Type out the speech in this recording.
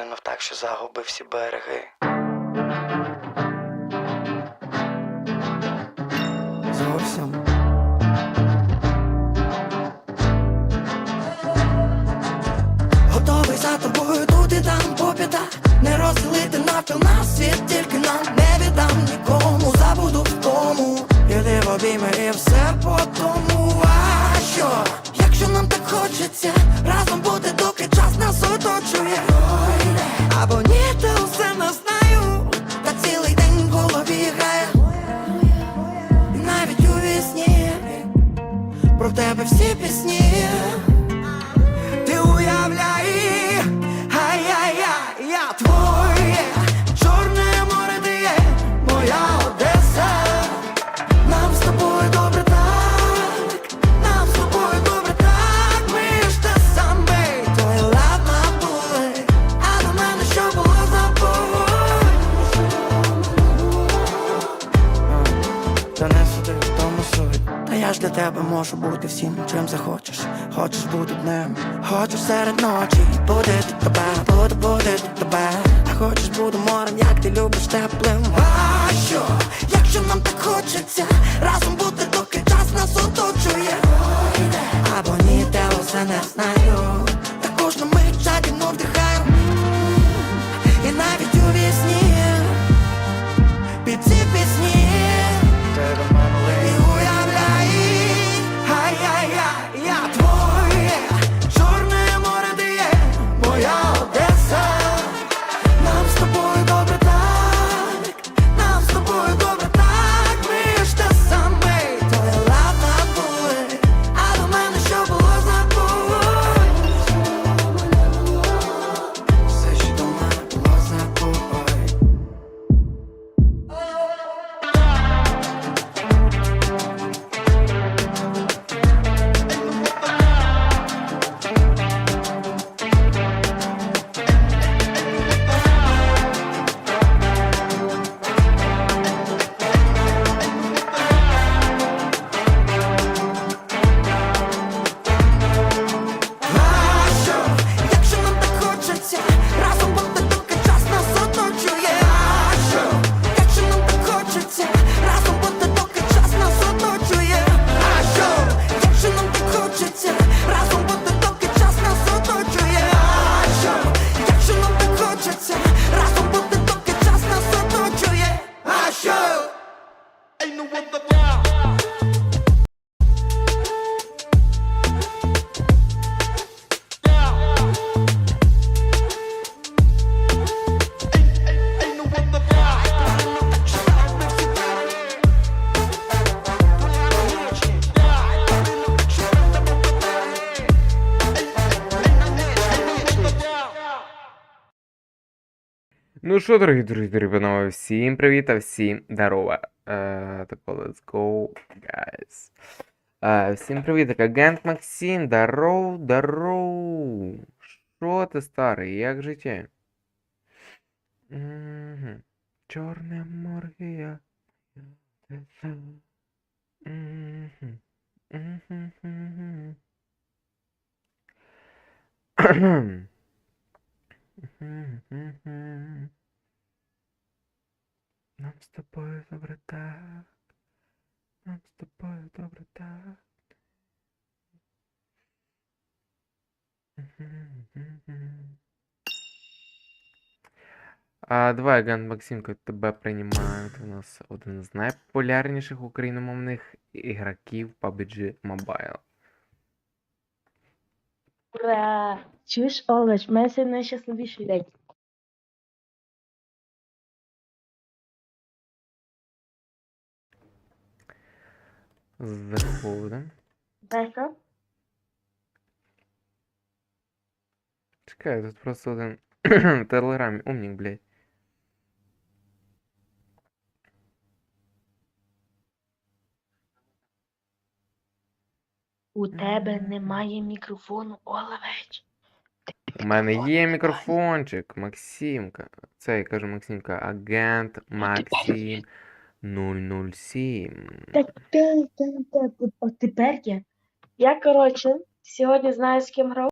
Минув так, що загубив всі береги. Зовсім. Готовий за тобою тут і там попіта, Не розділити навпіл на Про тебе всі пісні. Ти уявляй, ай-яй-яй, я твоє, я ж для тебе можу бути всім, чим захочеш. Хочеш бути днем, хочеш серед ночі. Буде тут тебе, буду тут тебе. А хочеш буду морем, як ти любиш теплим. А що, якщо нам так хочеться Разом бути, доки час нас оточує. Або ні, те усе не знаю Ну що, дорогі друзі, дорогі панове, всім привіт та всім здорово. Е, тако, let's go, guys. Е, всім привіт, так, агент Максим, здоров, здоров. Що ти, старий, як життя? Мгм. Чорне море. Мгм. Мгм. Мгм. Нам з тобою добре так. Нам з тобою добре так. А, давай, Гант Максимко, тебе приймають. У нас один з найпопулярніших україномовних ігроків PUBG Mobile. Ура! Чуєш, Олеж, в мене сьогодні найщасливіший день. Заходим. Знаєш? Чекай, тут просто один в телеграмі умник, блядь. У тебе немає мікрофону, Олевеч. У мене є мікрофончик, Максимка. Це я кажу Максимка, агент Максим 007. Так, так, так, так. От тепер я. Я, коротше, сьогодні знаю, з ким грав.